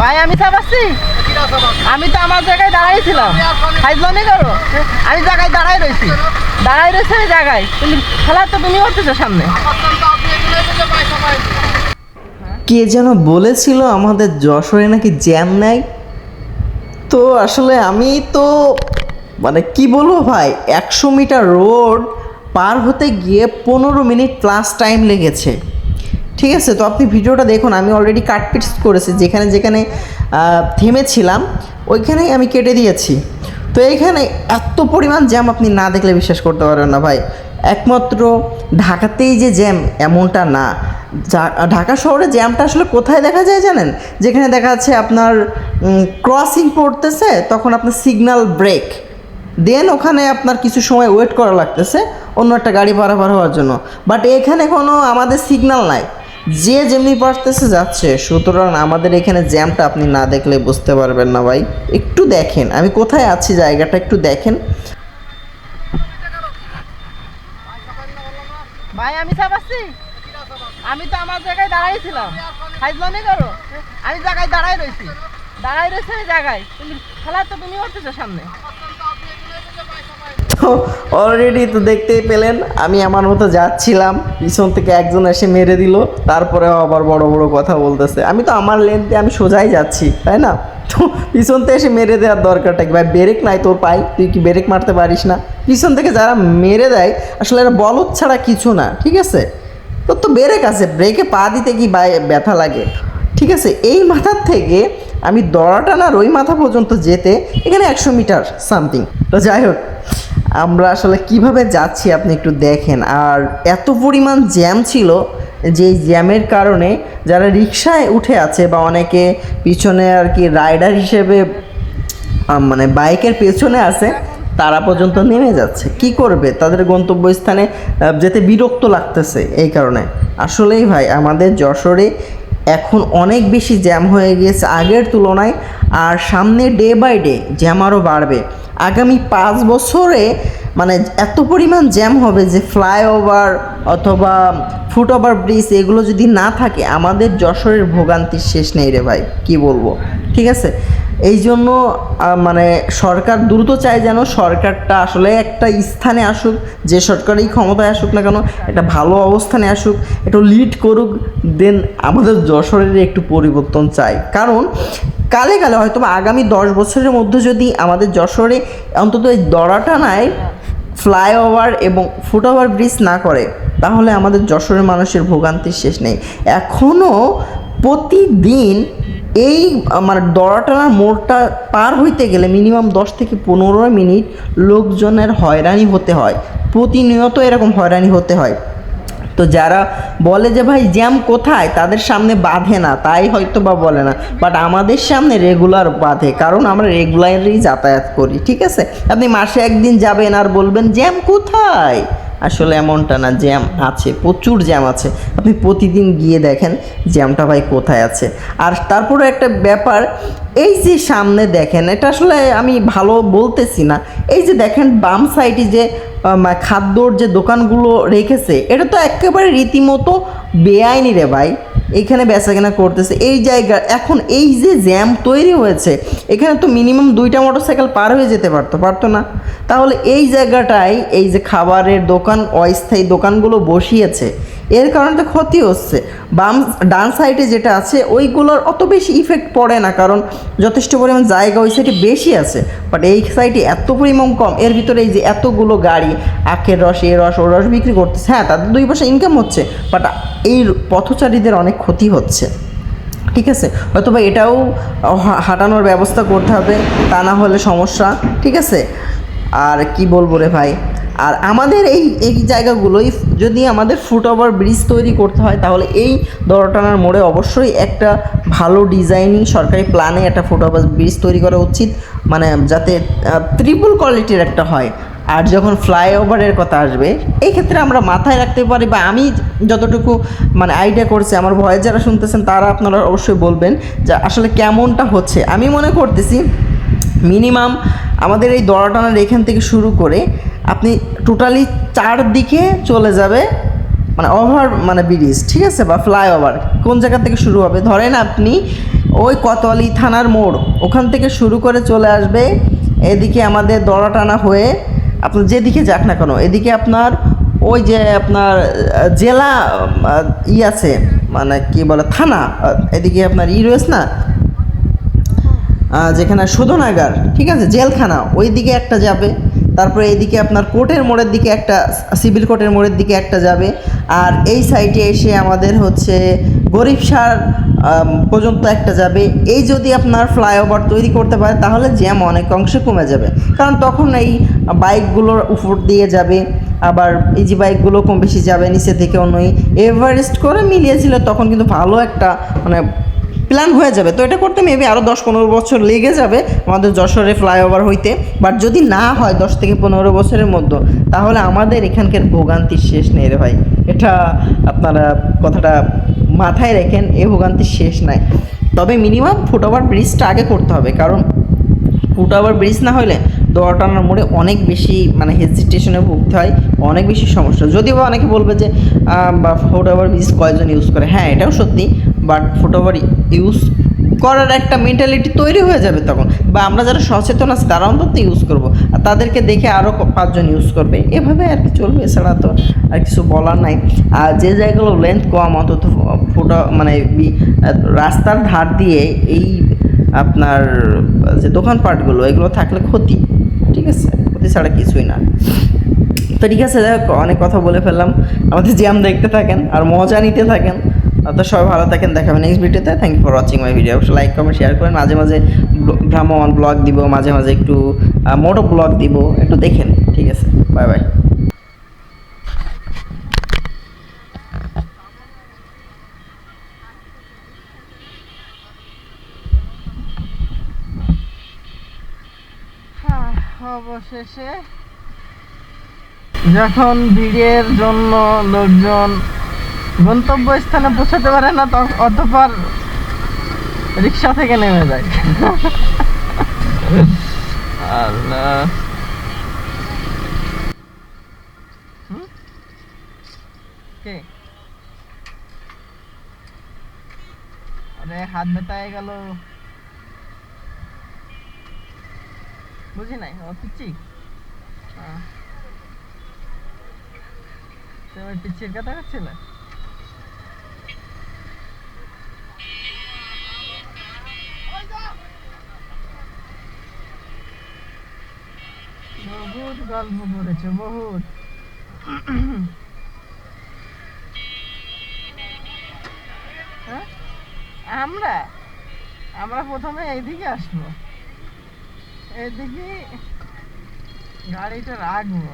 ভাই, আমি চাপাচ্ছি আমি তো আমার জায়গায় দাঁড়াইছিলাম ফাইজলামি করো। আমি জায়গায় দাঁড়াই রয়েছি। দাঁড়াই রয়েছে এই জায়গায়। কিন্তু খেলা তো তুমি করতেছো সামনে। কে যেন বলেছিল আমাদের যশোরে নাকি জ্যাম নাই? তো আসলে আমি তো মানে কি বলব ভাই, একশো মিটার রোড পার হতে গিয়ে পনেরো মিনিট প্লাস টাইম লেগেছে। ঠিক আছে, তো আপনি ভিডিওটা দেখুন, আমি অলরেডি কাট পিটস করেছি, যেখানে যেখানে থেমেছিলাম, ওইখানেই আমি কেটে দিয়েছি। তো এইখানে এত পরিমাণ জ্যাম আপনি না দেখলে বিশ্বাস করতে পারবেন না ভাই। একমাত্র ঢাকাতেই যে জ্যাম এমনটা না। ঢাকা শহরে জ্যামটা আসলে কোথায় দেখা যায় জানেন? যেখানে দেখা যাচ্ছে আপনার ক্রসিং পড়তেছে, তখন আপনার সিগন্যাল ব্রেক দেন ওখানে আপনার কিছু সময় ওয়েট করা লাগতেছে, অন্য একটা গাড়ি পারাপার হওয়ার জন্য। বাট এখানে কোনো আমাদের সিগনাল নাই। যে যেমনি পারতেছে যাচ্ছে, সুতরাং আমাদের এখানে জ্যামটা আপনি না দেখলে বুঝতে পারবেন না ভাই। একটু দেখেন, আমি কোথায় আছি জায়গাটা একটু দেখেন। ভাই, আমি চাপাচ্ছি আমি তো আমার জায়গায় দাঁড়াইছিলাম করো? আমি জায়গায় দাঁড়াই রয়েছি। দাঁড়াই রয়েছে জায়গায়। কিন্তু খেলা তো তুমি করতেছো সামনে। অলরেডি তো দেখতেই পেলেন, আমি আমার মতো যাচ্ছিলাম, পিছন থেকে একজন এসে মেরে দিল, তারপরেও আবার বড় বড় কথা বলতেছে। আমি তো আমার লেন্থে আমি সোজাই যাচ্ছি, তাই না? তো পিছন থেকে এসে মেরে দেওয়ার দরকারটা কি? ভাই ব্রেক নাই তোর পাই তুই কি ব্রেক মারতে পারিস না? পিছন থেকে যারা মেরে দেয়, আসলে এরা বলদ ছাড়া কিছু না, ঠিক আছে? তোর তো ব্রেক আছে ব্রেকে পা দিতে কি ব্যথা লাগে? ঠিক আছে, এই মাথার থেকে আমি দড়াটানার ওই মাথা পর্যন্ত যেতে, এখানে একশো মিটার সামথিং তো যাই হোক আমরা আসলে কীভাবে যাচ্ছি আপনি একটু দেখেন। আর এত পরিমাণ জ্যাম ছিল যে জ্যামের কারণে যারা রিক্সায় উঠে আছে বা অনেকে পিছনে আর কি রাইডার হিসেবে মানে বাইকের পেছনে আছে, তারা পর্যন্ত নেমে যাচ্ছে। কি করবে? তাদের গন্তব্যস্থানে যেতে বিরক্ত লাগতেছে এই কারণে। আসলেই ভাই, আমাদের যশোরে এখন অনেক বেশি জ্যাম হয়ে গিয়েছে আগের তুলনায়, আর সামনে ডে বাই ডে জ্যাম আরও বাড়বে। আগামী পাঁচ বছরে মানে এত পরিমাণ জ্যাম হবে যে ফ্লাইওভার অথবা ফুটওভার ব্রিজ এগুলো যদি না থাকে, আমাদের যশোরের ভোগান্তির শেষ নেই রে ভাই, কি বলব? ঠিক আছে? এই জন্য মানে সরকার দ্রুত চায় যেন সরকারটা আসলে একটা স্থানে আসুক, যে সরকারই ক্ষমতায় আসুক না কেন, একটা ভালো অবস্থানে আসুক, একটু লিড করুক দেন আমাদের যশোরের একটু পরিবর্তন চাই। কারণ, কালে কালে হয়তো আগামী দশ বছরের মধ্যে যদি আমাদের যশোরে অন্তত এই দড়াটানায় ফ্লাইওভার এবং ফুটওভার ব্রিজ না করে, তাহলে আমাদের যশোরের মানুষের ভোগান্তির শেষ নেই। এখনও প্রতিদিন এই মানে দড়াটানার মোড়টা পার হইতে গেলে মিনিমাম দশ থেকে পনেরো মিনিট লোকজনের হয়রানি হতে হয়। প্রতিনিয়ত এরকম হয়রানি হতে হয়। তো যারা বলে যে, ভাই, জ্যাম কোথায়? তাদের সামনে বাঁধে না, তাই হয়তো বা বলে না। বাট আমাদের সামনে রেগুলার বাঁধে, কারণ আমরা রেগুলারই যাতায়াত করি, ঠিক আছে? আপনি মাসে একদিন যাবেন আর বলবেন, জ্যাম কোথায়? আসলে এমনটা না, জ্যাম আছে, প্রচুর জ্যাম আছে। আপনি প্রতিদিন গিয়ে দেখেন জ্যামটা, ভাই, কোথায় আছে। আর তারপরে একটা ব্যাপার, এই যে সামনে দেখেন, এটা আসলে আমি ভালো বলতেছি না। এই যে দেখেন, বাম সাইডে যে খাদ্যর যে দোকানগুলো রেখেছে, এটা তো একেবারে রীতিমতো বেআইনি রে ভাই। এখানে বেচা কেনা করতেছে। এই জায়গা, এখন এই যে জ্যাম তৈরি হয়েছে, এখানে তো মিনিমাম দুইটা মোটরসাইকেল পার হয়ে যেতে পারতো পারতো না। তাহলে এই জায়গাটায় এই যে খাবারের দোকান, অস্থায়ী দোকানগুলো বসিয়েছে এর কারণে তো ক্ষতি হচ্ছে। বাম, ডান সাইডে যেটা আছে, ওইগুলোর অত বেশি ইফেক্ট পড়ে না, কারণ যথেষ্ট পরিমাণ জায়গা ওই সাইডে বেশি আছে। বাট এই সাইডে এত পরিমাণ কম, এর ভিতরে এই যে এতগুলো গাড়ি আখের রস এ রস ও রস বিক্রি করতেছে। হ্যাঁ তাদের দুই পয়সা ইনকাম হচ্ছে বাট এই পথচারীদের অনেক ক্ষতি হচ্ছে। ঠিক আছে? হয়তো বা এটাও হাঁটানোর ব্যবস্থা করতে হবে, তা না হলে সমস্যা। ঠিক আছে? আর কি বলব রে ভাই? আর আমাদের এই এই জায়গাগুলোই যদি আমাদের ফুট ওভার ব্রিজ তৈরি করতে হয়, তাহলে এই দরটানার মোড়ে অবশ্যই একটা ভালো ডিজাইনিং সরকারি প্ল্যানে একটা ফুট ওভার ব্রিজ তৈরি করা উচিত। মানে যাতে ত্রিপুল কোয়ালিটির একটা হয়। আর যখন ফ্লাইওভারের কথা আসবে, এই ক্ষেত্রে আমরা মাথায় রাখতে পারি বা আমি যতটুকু মানে আইডিয়া করছি, আমার ভয়ে যারা শুনতেছেন, তারা আপনারা অবশ্যই বলবেন যে আসলে কেমনটা হচ্ছে। আমি মনে করতেছি মিনিমাম আমাদের এই দড়াটানার এখান থেকে শুরু করে আপনি টোটালি চারদিকে চলে যাবে মানে ওভার মানে ব্রিজ ঠিক আছে বা ফ্লাইওভার কোন জায়গা থেকে শুরু হবে? ধরেন আপনি ওই কোতোয়ালি থানার মোড়, ওখান থেকে শুরু করে চলে আসবে, এদিকে আমাদের দড়াটানা হয়ে আপনার যেদিকে যাক না কেন, এদিকে আপনার ওই যে আপনার জেলা ই আছে মানে কি বলে, থানা এদিকে আপনার ই রয়েছে না? যেখানে শোধনাগার, ঠিক আছে, জেলখানা ওই দিকে একটা যাবে। তারপরে এইদিকে আপনার কোর্টের মোড়ের দিকে একটা, সিভিল কোর্টের মোড়ের দিকে একটা যাবে। আর এই সাইডে এসে আমাদের হচ্ছে গরিব সার পর্যন্ত একটা যাবে। এই যদি আপনার ফ্লাইওভার তৈরি করতে পারে, তাহলে জ্যাম অনেক অংশে কমে যাবে। কারণ তখন এই বাইকগুলোর উপর দিয়ে যাবে, আবার যে বাইকগুলো কম বেশি যাবে নিচে থেকে অন্য এভারেস্ট করে মিলিয়েছিল, তখন কিন্তু ভালো একটা মানে প্ল্যান হয়ে যাবে। তো এটা করতে মেবি আরও দশ পনেরো বছর লেগে যাবে আমাদের যশোরে ফ্লাইওভার হইতে। বাট যদি না হয় দশ থেকে পনেরো বছরের মধ্যে, তাহলে আমাদের এখানকার ভোগান্তি শেষ নেই রে ভাই। এটা আপনারা কথাটা মাথায় রেখেন এই ভোগান্তি শেষ নাই। তবে মিনিমাম ফুটওভার ব্রিজটা আগে করতে হবে। কারণ ফুটওভার ব্রিজ না হলে দোয়াটানার মোড়ে অনেক বেশি মানে হেজিটেশনে ভুগতে হয়, অনেক বেশি সমস্যা। যদিও বা অনেকে বলবে যে ফুটওভার ব্রিজ কয়জন ইউজ করে। হ্যাঁ এটাও সত্যি বাট ফুটওভার ইউজ করার একটা মেন্টালিটি তৈরি হয়ে যাবে তখন। বা আমরা যারা সচেতন আছি তারা অন্তত ইউজ করব। আর তাদেরকে দেখে আরও পাঁচজন ইউজ করবে। এভাবে আর কি চলবে, এছাড়া তো আর কিছু বলার নাই। আর যে জায়গাগুলো লেন্থ কম, অন্তত ফুটো মানে রাস্তার ধার দিয়ে এই আপনার যে দোকানপাটগুলো এগুলো থাকলে ক্ষতি। ছাড়া কিছুই না। তো ঠিক আছে, যাই অনেক কথা বলে ফেললাম। আমাদের জ্যাম দেখতে থাকেন আর মজা নিতে থাকেন। তো সবাই ভালো থাকেন দেখাবেন নেক্সট ভিডিওতে thank you for watching my video অবশ্যই লাইক কমেন্ট শেয়ার করেন মাঝে মাঝে ভ্রাম্যমান ব্লগ দিব, মাঝে মাঝে একটু মোটো ব্লগ দিব। একটু দেখেন, ঠিক আছে? বাই বাই অবশেষে যখন ভিড়ের জন্য লোকজন গন্তব্যস্থানে পৌঁছাতে পারে না তখন অতপর রিক্সা থেকে নেমে যায়। আল্লাহ। হাত বেতায় গেল। বুঝি নাই? ও পিচ্ছি। তুমি পিচ্ছির কথা করছিলে বহুত গল্প করেছে বহুত? আমরা? আমরা প্রথমে এইদিকে আসব। এদিকে গাড়িটা রাখব।